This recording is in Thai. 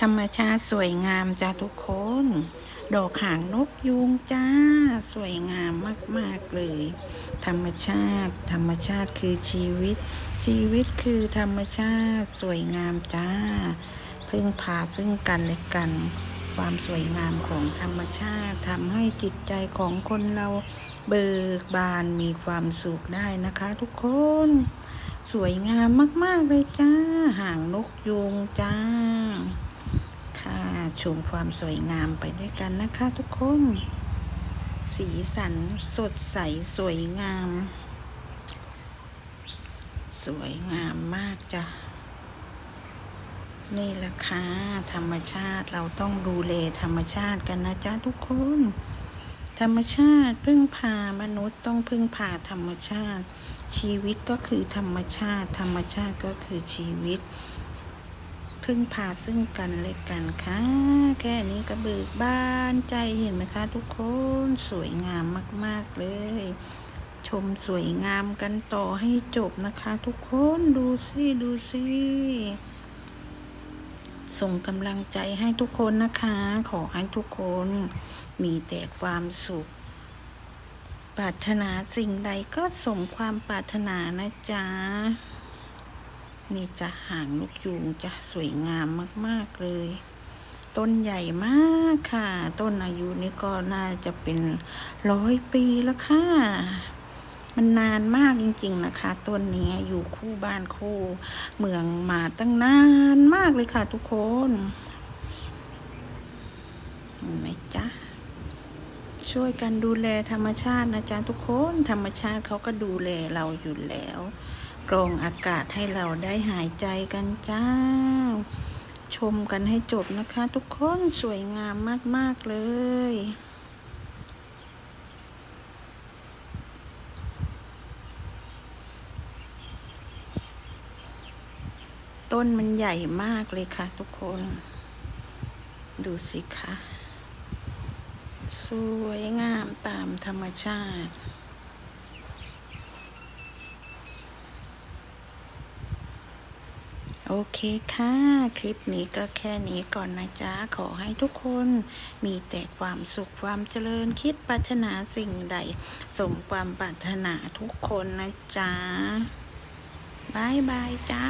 ธรรมชาติสวยงามจ้าทุกคน ดอกหางนกยูงจ้า สวยงามมาก ๆ เลย ธรรมชาติ ธรรมชาติคือชีวิต ชีวิตคือธรรมชาติสวยงามจ้า พึ่งพาซึ่งกันและกัน ความสวยงามของธรรมชาติทำให้จิตใจของคนเราเบิกบานมีความสุขได้นะคะทุกคน สวยงามมาก ๆ เลยจ้า หางนกยูงจ้า ชมความสวยงามไปด้วยกันนะคะทุกคน สีสันสดใสสวยงาม สวยงามมากจ้ะ นี่แหละค่ะธรรมชาติเราต้องดูแลธรรมชาติกันนะจ๊ะทุกคน ธรรมชาติพึ่งพามนุษย์ต้องพึ่งพาธรรมชาติ ชีวิตก็คือธรรมชาติ ธรรมชาติก็คือชีวิต พึ่งพาซึ่งกันและกันค่ะ แค่นี้ก็เบิกบานใจเห็นไหมคะ ทุกคนสวยงามมาก ๆ เลย ชมสวยงามกันต่อให้จบนะคะ ทุกคนดูสิดูสิส่งกำลังใจให้ทุกคนนะคะ ขอให้ทุกคนมีแต่ความสุข ปรารถนาสิ่งใดก็สมความปรารถนานะจ๊ะ นี่จะหางนกยูงจะสวยงามมาก ๆ เลย ต้นใหญ่มากค่ะ ต้นอายุนี่ก็น่าจะเป็นร้อยปีแล้วค่ะ มันนานมากจริง ๆ นะคะ ต้นนี้อยู่คู่บ้านคู่เมืองมาตั้งนานมากเลยค่ะ ทุกคนเห็นไหมจ๊ะช่วยกันดูแลธรรมชาตินะจ๊ะทุกคน ธรรมชาติเขาก็ดูแลเราอยู่แล้ว กรองอากาศให้เราได้หายใจกันจ้า ชมกันให้จบนะคะทุกคนสวยงามมาก ๆ เลยต้นมันใหญ่มากเลยค่ะทุกคน ดูสิคะ สวยงามตามธรรมชาติ โอเคค่ะ คลิปนี้ก็แค่นี้ก่อนนะจ๊ะ ขอให้ทุกคนมีแต่ความสุขความเจริญคิดปรารถนาสิ่งใด สมความปรารถนาทุกคนนะจ๊ะบายบายจ้า